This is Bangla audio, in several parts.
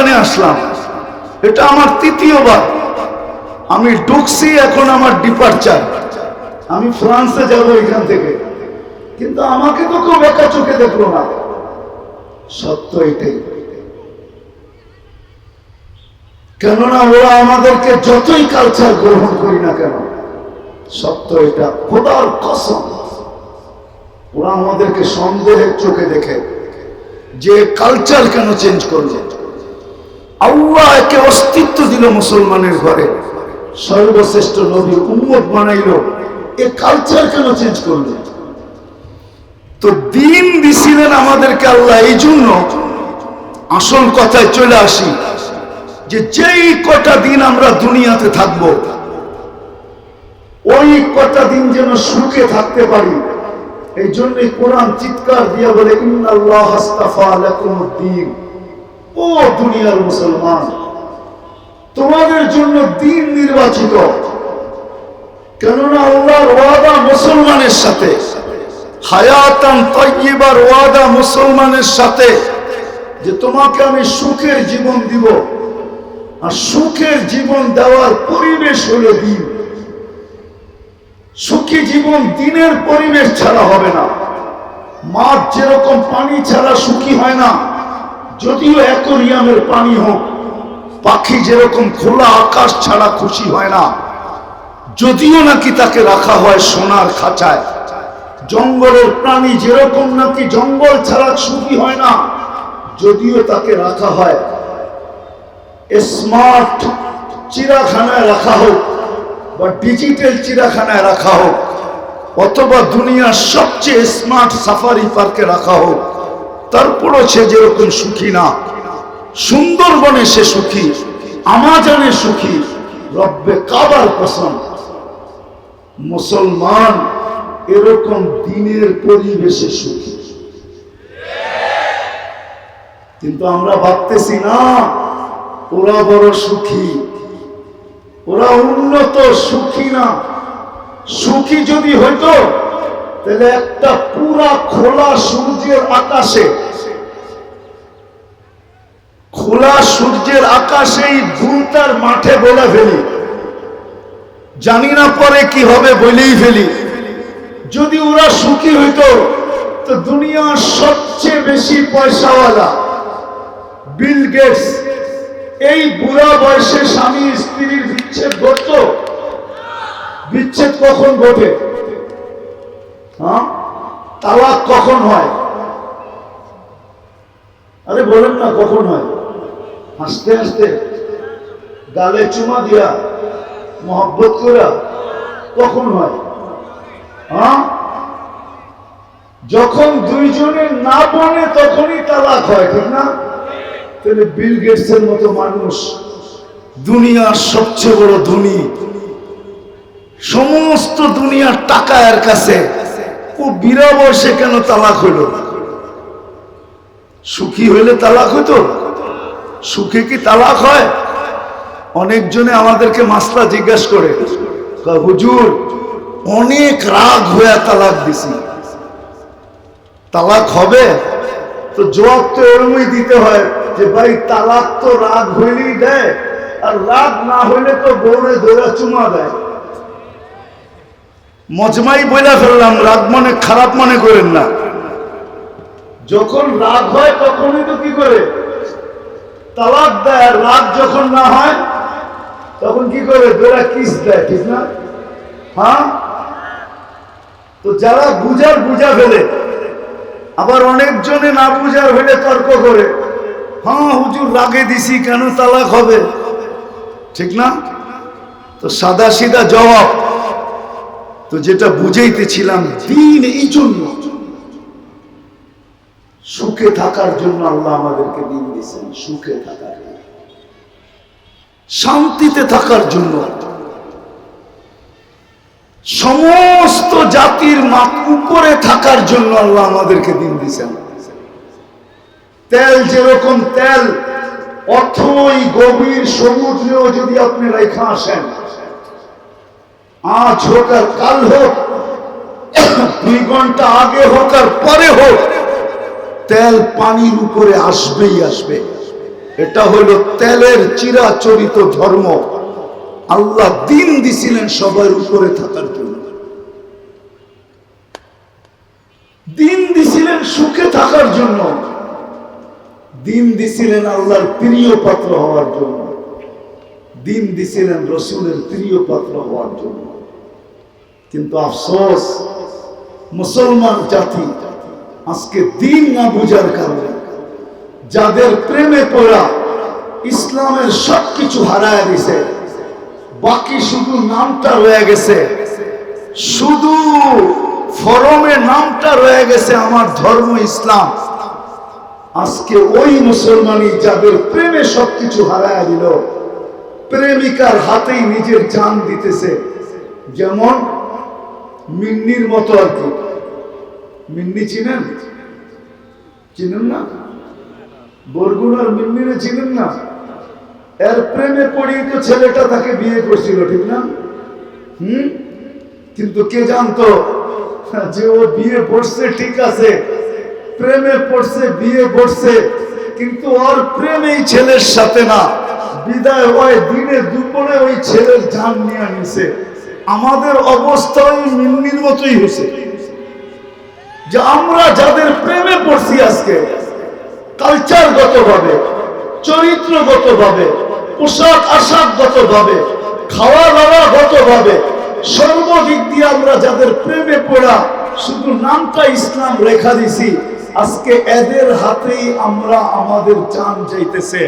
এখানে আসলাম। এটা আমার তৃতীয়বার। আমি ঢুকছি, এখন আমার ডিপার্চার। আমি ফ্রান্সে যাব এখান থেকে। কিন্তু আমাকে তো কেউ বেকা চোখে দেখল না। সত্য এটাই। কেননা ওরা আমাদেরকে যতই কালচার গ্রহণ করি না কেন, সত্য এটা। খোদার কসম, ওরা আমাদেরকে সন্দেহের চোখে দেখে যে কালচার কেন চেঞ্জ করবে। আল্লাহ একে অস্তিত্ব দিল মুসলমানের ঘরে। সর্বশ্রেষ্ঠ নবী উম্মত বানাইল। এ কালচার কেন চেঞ্জ করবে তো দিন দিছিলেন আমাদেরকে আল্লাহ এই জন্য আসল কথায় চলে আসি যে যেই কটা দিন আমরা দুনিয়াতে থাকব, ওই কটা দিন যেন সুখে থাকতে পারি এই জন্যই কোরআন চিৎকার দিয়া বলে, ইন্নাল্লাহ আস্তাফা লাকুমুদ্দিন ও দুনিয়ার মুসলমান, তোমাদের জন্য দিন নির্বাচিত। কেননা আল্লাহর ওয়াদা মুসলমানের সাথে, হায়াতান তৈবার ওয়াদা মুসলমানের সাথে, যে তোমাকে আমি সুখের জীবন দিব। আর সুখের জীবন দেওয়ার পরিবেশ হলো দিন। সুখী জীবন দিনের পরিবেশ ছাড়া হবে না। মাছ যেরকম পানি ছাড়া সুখী হয় না যদিও অ্যাকোরিয়ামের পানি হোক, পাখি যেরকম খোলা আকাশ ছাড়া খুশি হয় না, যদিও নাকি তাকে রাখা হয় সোনার খাঁচায়। জঙ্গলের প্রাণী যেরকম নাকি জঙ্গল ছাড়া সুখী হয় না, যদিও তাকে রাখা হয়। স্মার্ট চিড়াখানায় রাখা হোক বা ডিজিটাল চিড়াখানায় রাখা হোক, অথবা দুনিয়ার সবচেয়ে স্মার্ট সাফারি পার্কে রাখা হোক তারপরও সে যেরকম সুখী না, সুন্দরবনে সে সুখী, আমাজানে সুখী, রব্বে কাবার কসম। মুসলমান এরকম দিনের পরিবেশে সুখী। কিন্তু আমরা ভাবতেছি, না, ওরা বড় সুখী, ওরা উন্নত, সুখী না। সুখী যদি হইতো তাহলে একটা পুরা খোলা সূর্যের আকাশে, খোলা সূর্যের আকাশেই ভুলতার মাঠে বলে ফেলি। জানি না পরে কি হবে বলেই ফেলি। যদি ওরা সুখী হইতো, তো দুনিয়ার সবচেয়ে বেশি পয়সাওয়ালা বিল গেটস, এই বুড়া বয়সে স্বামী স্ত্রীর বিচ্ছেদ ঘটত? বিচ্ছেদ কখন ঘটে? হ্যাঁ? তালাক কখন হয়? আরে বলেন না কখন হয়? হাসতে হাসতে গালে চুমা দিয়া মহব্বত করা কখন হয়? হ্যাঁ? যখন দুইজনের না বনে তখনই তালাক হয়, ঠিক না? তাহলে বিল গেটসের মতো মানুষ দুনিয়ার সবচেয়ে বড় ধনী, সমস্ত দুনিয়ার টাকা এর কাছে ও বিরা বয়সে কেন তালাক হইল? সুখী হইলে তালাক হইতো? সুখে কি তালাক হয়? অনেকজনে আমাদেরকে মাসলা জিজ্ঞাসা করে হুজুর, অনেক রাগ হয়ে তালাক দিছি। তালাক হবে? তো জবাব তো এরমই দিতে হয় যে, ভাই, তালাক তো রাগ হইলেই দেয়, আর রাগ না হইলে তো বউরে ধরে চুমা দেয়। মজমাই বইলা ফেললাম, রাগ মনে, খারাপ মনে করেন না। যখন রাগ হয় তখনই তো কি করে? তালাক দেয় রাগ যখন না হয়, তখন কি করে? বেড়া কিস দেয়, ঠিক না? হ্যাঁ? তো যারা বুঝার বুঝা ফেলে, আবার অনেকজনে না বুঝার হইলে তর্ক করে হ্যাঁ হুজুর, রাগে দিছি, কেন তালাক হবে? ঠিক না? তো সাদা সিধা জবাব। তো যেটা বুঝাইতেছিলাম দিন এই জন্য। সুখে থাকার জন্য আল্লাহ আমাদেরকে দিন দিয়েছেন, সুখে থাকার শান্তিতে থাকার জন্য। সমস্ত জাতির উপরে থাকার জন্য আল্লাহ আমাদেরকে দিন দিয়েছেন। তেল যেরকম তেল, অথই গভীর সমুদ্রেও যদি আপনি রেখা আসেন আজ হোক আর কাল হোক, দুই ঘণ্টা আগে হোক আর পরে হোক, তেল পানির উপরে আসবেই আসবে। এটা হলো তেলের চিরাচরিত ধর্ম। আল্লাহ দিন দিছিলেন সবার উপরে থাকার জন্য। দিন দিছিলেন সুখে থাকার জন্য। দিন দিছিলেন আল্লাহর প্রিয় পাত্র হওয়ার জন্য। দিন দিছিলেন রসুলের প্রিয় পাত্র হওয়ার জন্য। কিন্তু আফসোস, মুসলমান জাতি আজকে দিন না বুঝার কারণে যাদের প্রেমে পড়া ইসলামের সবকিছু হারায় দিছে, বাকি শুধু নামটা রয়ে গেছে। শুধু ফরমে নামটা রয়ে গেছে আমার ধর্ম ইসলাম। আজকে ওই মুসলমানই যাদের প্রেমে সবকিছু হারায় দিল, প্রেমিকার হাতেই নিজের জান দিতেছে। যেমন মিন্নির মতো আর কি মিন্নি চিনেন? চিনেন না? বরগুনার মিন্নিরে চিনেন না? এর প্রেমে পড়িয়ে তো ছেলেটা তাকে বিয়ে করছিল, ঠিক না? হুম? কিন্তু কে জানতো যে ও বিয়ে পড়ছে ঠিক আছে। প্রেমে পড়ছে, বিয়ে পড়ছে কিন্তু ওর প্রেম ছেলের সাথে না। বিদায় হয় দিনে দুপুরে ওই ছেলের জান নিয়ে নিছে আমাদের অবস্থা মিন্নির মতোই হয়েছে। যে আমরা যাদের প্রেমে পড়ছি আজকে কালচারগত ভাবে চরিত্রগত ভাবে পোশাক আশাকগত ভাবে খাওয়া দাওয়া গত ভাবে সর্বদিক দিয়ে আমরা যাদের প্রেমে পড়া, শুধু নামটা ইসলাম রেখা দিছি, আজকে এদের হাতেই আমরা আমাদের জান যাইতেছে।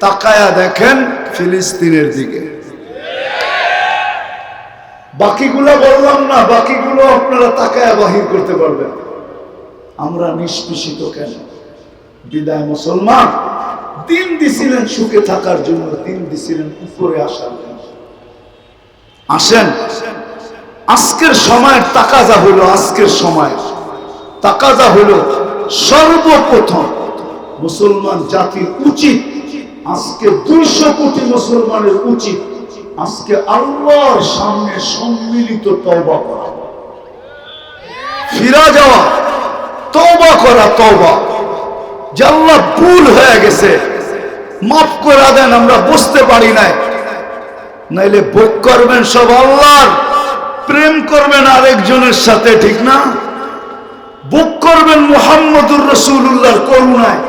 তাকায়া দেখেন ফিলিস্তিনের দিকে। বাকিগুলো বললাম না, বাকিগুলো আপনারা তাকায়া বাহির করতে পারবেন। আমরা নিষ্পেষিত কেন? বিদায় মুসলমান, দিন দিছিলেন সুখে থাকার জন্য, দিন দিছিলেন উপরে আসার আসেন, আজকের সময়ের তাকাজা হলো আজকের সময়। তাকাজা হলো সর্বপ্রথম। মুসলমান জাতির উচিত, আজকে দুইশো কোটি মুসলমানের উচিত আজকে আল্লাহর সামনে সম্মিলিত তওবা করা। ফিরা যাওয়া, তওবা করা, তওবা। যে আল্লাহ ভুল হয়ে গেছে, মাফ করে দেন, আমরা বুঝতে পারি নাই। নাইলে ভোগ করবেন সব আল্লাহর, প্রেম করবেন আরেকজনের সাথে, ঠিক না? বুক করবেন মুহাম্মদুর রসুল্লাহর করুণায়।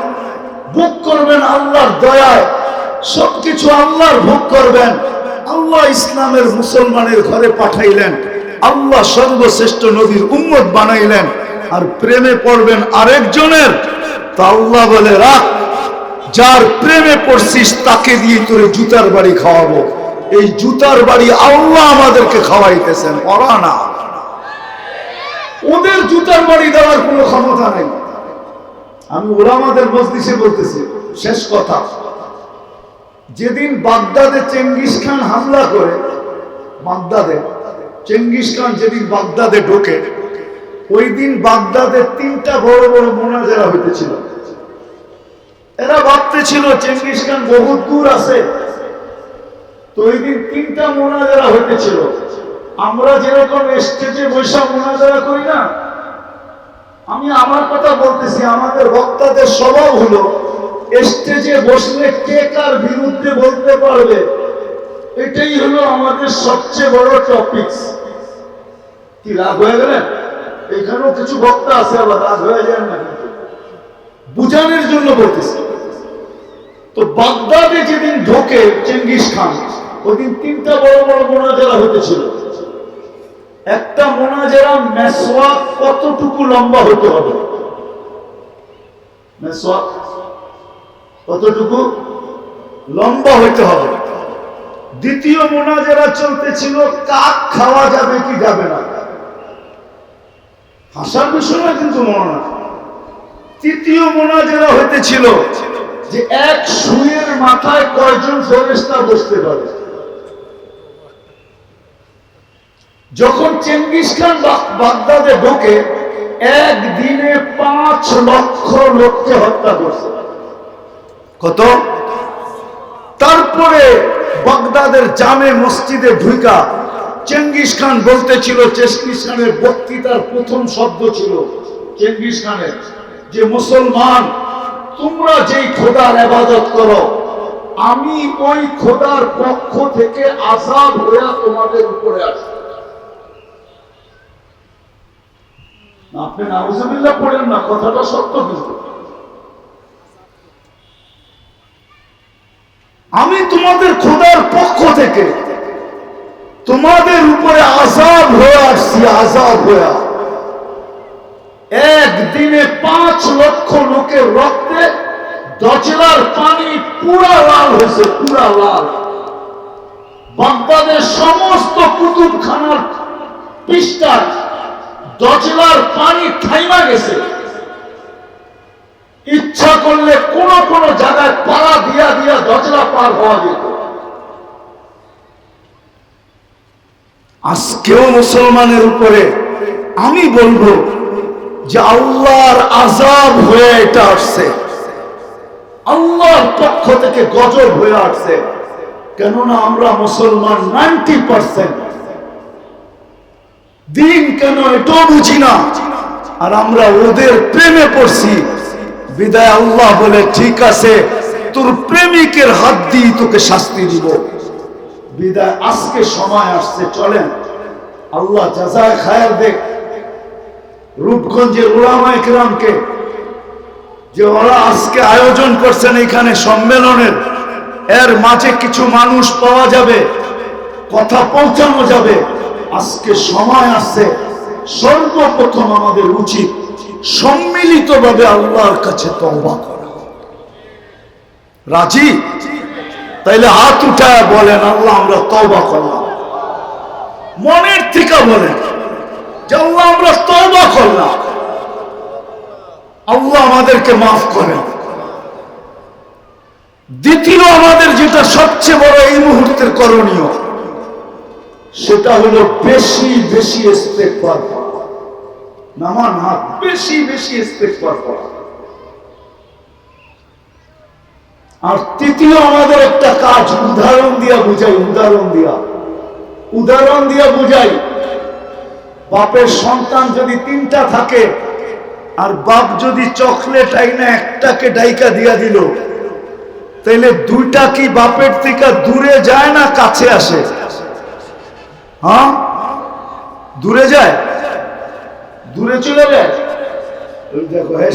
বুক করবেন আল্লাহর দয়ায়। সবকিছু আল্লাহর ভোগ করবেন। আল্লাহ ইসলামের মুসলমানের ঘরে পাঠাইলেন। আল্লাহ সর্বশ্রেষ্ঠ নবীর উম্মত বানাইলেন। আর প্রেমে পড়বেন আরেকজনের? তা আল্লাহ বলে, রাখ, যার প্রেমে পড়ছিস তাকে দিয়ে তোরে জুতার বাড়ি খাওয়াবো। এই জুতার বাড়ি আল্লাহ আমাদেরকে খাওয়াইতেছেন ওরা না। ওদের জুতার বাড়ি দেওয়ার কোনো ক্ষমতা নেই। আমি ওরা আমাদের মজলিসে বলতেছি, শেষ কথা। যেদিন বাগদাদে চেঙ্গিস খান হামলা করে, বাগদাদে, চেঙ্গিস খান যেদিন বাগদাদে ঢোকে ওই দিন বাগদাদে তিনটা বড় বড় মোনাজারা হইতেছিল। এরা ভাবতেছিল চেঙ্গিস খান বহুত দূর আছে। তো ওই দিন তিনটা মোনাজারা হইতেছিল। আমরা যেরকম স্টেজে বৈশা মোনাজারা করি না, আমি আমার কথা বলতেছি, আমাদের বক্তাদের স্বভাব হলো স্টেজে বসলে কে কার বিরুদ্ধে বলতে পারবে? এটাই হলো আমাদের সবচেয়ে বড় টপিক কি রাগ হয়ে গেলেন এখানেও কিছু বক্তা আছে, আবার রাগ হয়ে যায় না বুঝানোর জন্য বলতেছি। তো বাগদাদে যেদিন ঢোকে চেঙ্গিস খান, ওদিন তিনটা বড় বড় মোনাজারা হতেছিল। একটা মোনাজারা মেসওয়াক কতটুকু লম্বা হতে হবে? মেসওয়াক কতটুকু? লম্বা হইতে হবে। দ্বিতীয় মোনাজারা চলতেছিল, কাক খাওয়া যাবে কি যাবে না? হাসার বিষয় না কিন্তু মনে তৃতীয় মোনাজারা হইতেছিল যে এক সুয়ের মাথায় কয়জন ফেরেস্তা বসতে পারে। যখন চেঙ্গিস খান বাগদাদে ঢোকে, একদিনে পাঁচ লক্ষ লোককে হত্যা করছে। কত? তারপরে বাগদাদের জামে মসজিদে ঢুকা চেঙ্গিস খান বলতেছিল, চেঙ্গিস খানের বক্তৃতার প্রথম শব্দ ছিল চেঙ্গিস খানের, যে মুসলমান, তোমরা যেই খোদার আবাদত করো, আমি ওই খোদার পক্ষ থেকে আজাদ হইয়া তোমাদের উপরে আসি। আপনি নাউজুবিল্লাহ পড়েন না, কথাটা সত্য কিন্তু। আমি তোমাদের খোদার পক্ষ থেকে তোমাদের উপরে আজাব হয়ে আসছি, আজাব হয়ে। একদিনে পাঁচ লক্ষ লোকের রক্তে দজলার পানি পুরা লাল হয়েছে, পুরা লাল। বাগদাদের সমস্ত কুতুবখানার পৃষ্ঠায় দচলার পানি থাইমা গেছে। ইচ্ছা করলে কোন কোন জায়গায় পাড়া দিয়া দিয়া দজলা পার হওয়া যেত আজকেও মুসলমানের উপরে আমি বলব যে আল্লাহর আজাব হয়ে এটা আসছে। আল্লাহর পক্ষ থেকে গজব হয়ে আসছে। কেননা আমরা মুসলমান নাইনটি পার্সেন্ট। দিন কেন এটাও বুঝি না। আর আমরা ওদের প্রেমে পড়ছি। বিদায় আল্লাহ বলে, ঠিক আছে, তোর প্রেমিকের হাত দিয়ে তোকে শাস্তি দিব। বিদায়, আজকে সময় আসছে, চলেন। আল্লাহ জাজায় খায়ার দেখ। রূপগঞ্জের ওলামা ইকরামকে যে ওরা আজকে আয়োজন করছেন এখানে সম্মেলনের, এর মাঝে কিছু মানুষ পাওয়া যাবে, কথা পৌঁছানো যাবে। আজকে সময় আসছে, সর্বপ্রথম আমাদের উচিত সম্মিলিতভাবে আল্লাহর কাছে তওবা করা। রাজি? তাইলে হাত উঠায় বলেন, আল্লাহ, আমরা তওবা করলাম। মনের থেকে বলেন যে, আল্লাহ, আমরা তওবা করলাম। আল্লাহ আমাদেরকে মাফ করেন। দ্বিতীয় আমাদের যেটা সবচেয়ে বড় এই মুহূর্তের করণীয়, সেটা হলো বেশি বেশি ইস্তেগফার নামান হাত বেশি বেশি ইস্তেগফার করা আর তৃতীয় আমাদের একটা কাজ, উদাহরণ দিয়া বুঝাই, উদাহরণ দিয়া। উদাহরণ দিয়া বুঝাই, বাপের সন্তান যদি তিনটা থাকে, আর বাপ যদি চকলেট আইনা একটাকে ডাইকা দিয়া দিল, তাইলে দুইটা কি বাপের থেকে দূরে যায় না কাছে আসে? হ্যাঁ? দূরে যায়? দূরে চলে যায় দেখো হ্যাঁ